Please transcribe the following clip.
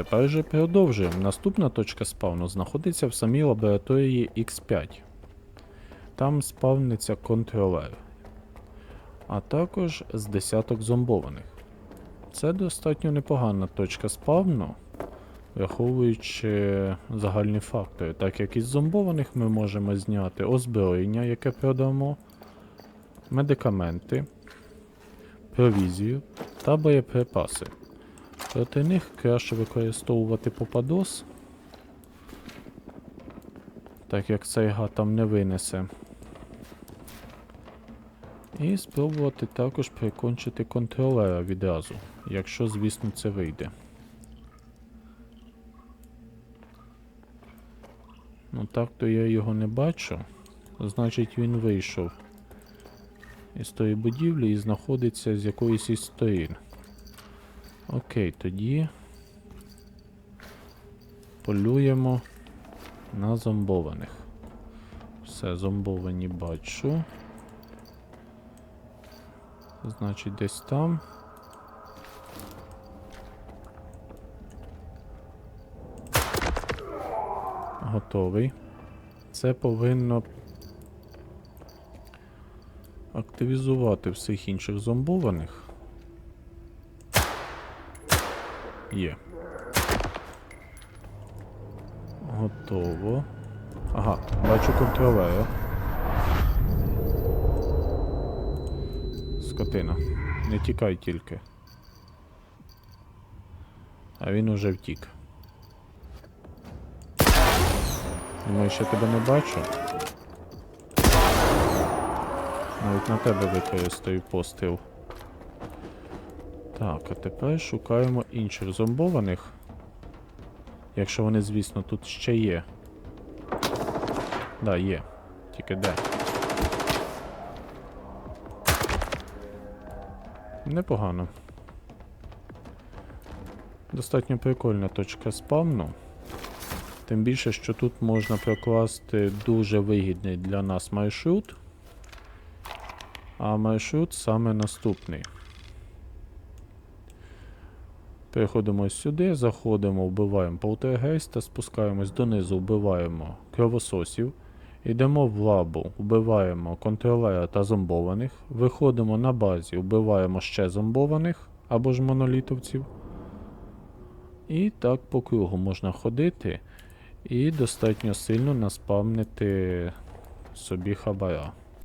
Тепер же продовжуємо. Наступна точка спавну знаходиться в самій лабораторії X5. Там спавниться контролер, а також з десяток зомбованих. Це достатньо непогана точка спавну, враховуючи загальні фактори, так як із зомбованих ми можемо зняти озброєння, яке продамо, медикаменти, провізію та боєприпаси. Проти них краще використовувати попадос, так як цей гад там не винесе. І спробувати також прикончити контролера відразу, якщо, звісно, це вийде. Ну так то я його не бачу. Значить він вийшов із тої будівлі і знаходиться з якоїсь із сторін. Окей, тоді полюємо на зомбованих. Все, зомбовані бачу. Значить, десь там. Готовий. Це повинно активізувати всіх інших зомбованих. Є. Готово. Ага, бачу контролера. Скотина. Не тікай тільки. А він уже втік. Думаю, ще тебе не бачу. Навіть на тебе використаю постріл. Так, а тепер шукаємо інших зомбованих. Якщо вони, звісно, тут ще є. Да, є. Тільки де. Непогано. Достатньо прикольна точка спавну. Тим більше, що тут можна прокласти дуже вигідний для нас маршрут. А маршрут саме наступний. Переходимо сюди, заходимо, вбиваємо полтергейста, спускаємось донизу, вбиваємо кровососів. Йдемо в лабу, вбиваємо контролера та зомбованих. Виходимо на базі, вбиваємо ще зомбованих або ж монолітовців. І так по кругу можна ходити і достатньо сильно наспавнити собі хабара.